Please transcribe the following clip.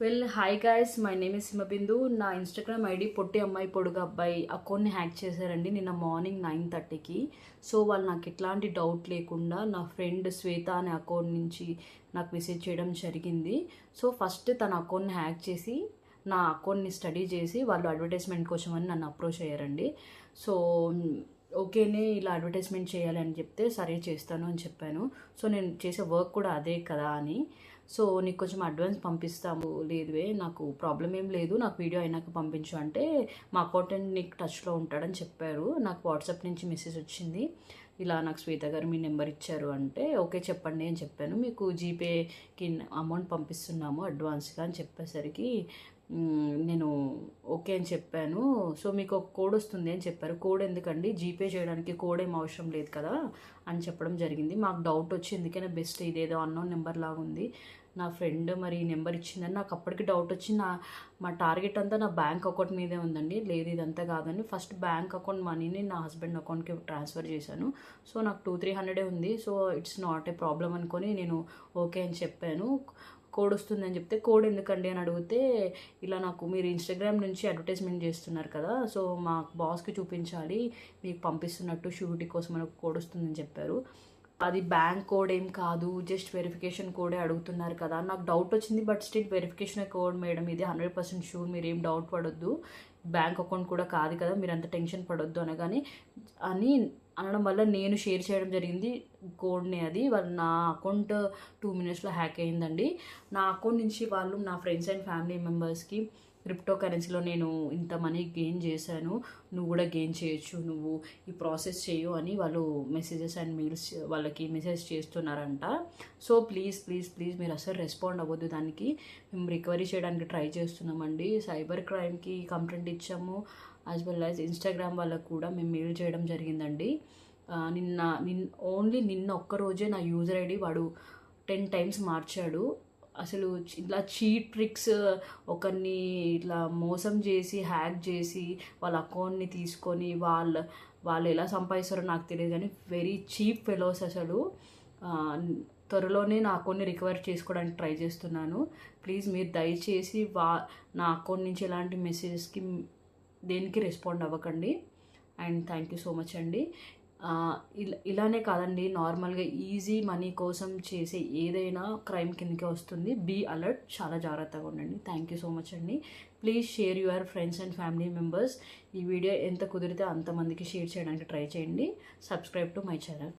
Well hi guys my name is Simhabindu నా Instagram ID పొట్టి అమ్మాయి పొడుగు అబ్బాయి అకౌంట్ని హ్యాక్ చేశారండి నిన్న మార్నింగ్ నైన్ థర్టీకి సో వాళ్ళు నాకు ఎట్లాంటి డౌట్ లేకుండా నా ఫ్రెండ్ శ్వేత అనే అకౌంట్ నుంచి నాకు మెసేజ్ చేయడం జరిగింది. సో ఫస్ట్ తన అకౌంట్ని హ్యాక్ చేసి నా అకౌంట్ని స్టడీ చేసి వాళ్ళు అడ్వర్టైజ్మెంట్ కోసం అని నన్ను అప్రోచ్ అయ్యారండి. సో ఓకేనే ఇలా అడ్వర్టైజ్మెంట్ చేయాలి అని చెప్తే సరే చేస్తాను అని చెప్పాను. సో నేను చేసే వర్క్ కూడా అదే కదా అని. సో నీకు కొంచెం అడ్వాన్స్ పంపిస్తాము. లేదువే నాకు ప్రాబ్లం ఏం లేదు. నాకు వీడియో అయినాక పంపించు అంటే మా అకౌంటెంట్ నీకు టచ్లో ఉంటాడని చెప్పారు. నాకు వాట్సాప్ నుంచి మెసేజ్ వచ్చింది. ఇలా నాకు శ్వేత గారు మీ నెంబర్ ఇచ్చారు అంటే ఓకే చెప్పండి అని చెప్పాను. మీకు జీపేకి అమౌంట్ పంపిస్తున్నాము అడ్వాన్స్గా అని చెప్పేసరికి నేను ఓకే అని చెప్పాను. సో మీకు ఒక కోడ్ వస్తుంది అని చెప్పారు. కోడ్ ఎందుకండి? జీపే చేయడానికి కోడ్ ఏం అవసరం లేదు కదా అని చెప్పడం జరిగింది. మాకు డౌట్ వచ్చి ఎందుకైనా బెస్ట్ ఇదేదో అన్నోన్ నెంబర్ లాగా ఉంది నా ఫ్రెండ్ మరి ఈ నెంబర్ ఇచ్చిందని నాకు అప్పటికి డౌట్ వచ్చి నా మా టార్గెట్ అంతా నా బ్యాంక్ అకౌంట్ మీదే ఉందండి. లేదు ఇదంతా కాదని ఫస్ట్ బ్యాంక్ అకౌంట్ మనీని నా హస్బెండ్ అకౌంట్కి ట్రాన్స్ఫర్ చేశాను. సో నాకు టూ త్రీ హండ్రెడే ఉంది. So it's not a problem అనుకొని నేను ఓకే అని చెప్పాను. కోడ్ వస్తుందని చెప్తే కోడ్ ఎందుకండి అని అడిగితే ఇలా నాకు మీరు ఇన్స్టాగ్రామ్ నుంచి అడ్వర్టైజ్మెంట్ చేస్తున్నారు కదా సో మా బాస్కి చూపించాలి మీకు పంపిస్తున్నట్టు షూరిటీ కోసం మనకు కోడ్ వస్తుందని చెప్పారు. అది బ్యాంక్ కోడ్ ఏం కాదు జస్ట్ వెరిఫికేషన్ కోడే అడుగుతున్నారు కదా. నాకు డౌట్ వచ్చింది but still verification code madam ఇది హండ్రెడ్ పర్సెంట్ షూర్ మీరు ఏం డౌట్ పడొద్దు. బ్యాంక్ అకౌంట్ కూడా కాదు కదా మీరు అంత టెన్షన్ పడొద్దు అనగానే అని అనడం వల్ల నేను షేర్ చేయడం జరిగింది కోడ్ని అది. వాళ్ళు నా అకౌంట్ టూ మినిట్స్లో హ్యాక్ అయిందండి. నా అకౌంట్ నుంచి వాళ్ళు నా ఫ్రెండ్స్ అండ్ ఫ్యామిలీ మెంబర్స్కి క్రిప్టో కరెన్సీలో నేను ఇంత మనీ గెయిన్ చేశాను నువ్వు కూడా గెయిన్ చేయొచ్చు నువ్వు ఈ ప్రాసెస్ చేయు అని వాళ్ళు మెసేజెస్ అండ్ మెయిల్స్ వాళ్ళకి మెసేజ్ చేస్తున్నారంట. సో ప్లీజ్ ప్లీజ్ ప్లీజ్ మీరు అసలు రెస్పాండ్ అవ్వద్దు దానికి. మేము రికవరీ చేయడానికి ట్రై చేస్తున్నామండి. సైబర్ క్రైమ్కి కంప్లైంట్ ఇచ్చాము. యాజ్ వెల్ యాజ్ ఇన్స్టాగ్రామ్ వాళ్ళకు కూడా మేము మెయిల్ చేయడం జరిగిందండి. నిన్న నిన్ ఓన్లీ నిన్న ఒక్కరోజే నా యూజర్ ఐడి వాడు టెన్ టైమ్స్ మార్చాడు. అసలు ఇట్లా చీట్ ట్రిక్స్ ఒకరిని ఇట్లా మోసం చేసి హ్యాక్ చేసి వాళ్ళ అకౌంట్ని తీసుకొని వాళ్ళ వాళ్ళు ఎలా సంపాదిస్తారో నాకు తెలియదు కానీ వెరీ చీప్ ఫెలోస్ అసలు. త్వరలోనే నా అకౌంట్ని రికవర్ చేసుకోవడానికి ట్రై చేస్తున్నాను. ప్లీజ్ మీరు దయచేసి వా నా అకౌంట్ నుంచి ఎలాంటి మెసేజెస్కి దేనికి రెస్పాండ్ అవ్వకండి. And thank you so much అండి. ఇలా ఇలానే కాదండి. నార్మల్గా ఈజీ మనీ కోసం చేసే ఏదైనా క్రైమ్ కిందకే వస్తుంది. Be alert. చాలా జాగ్రత్తగా ఉండండి. థ్యాంక్ యూ సో మచ్ అండి. Please share your friends and family members. ఈ వీడియో ఎంత కుదిరితే అంతమందికి షేర్ చేయడానికి ట్రై చేయండి. Subscribe to my channel.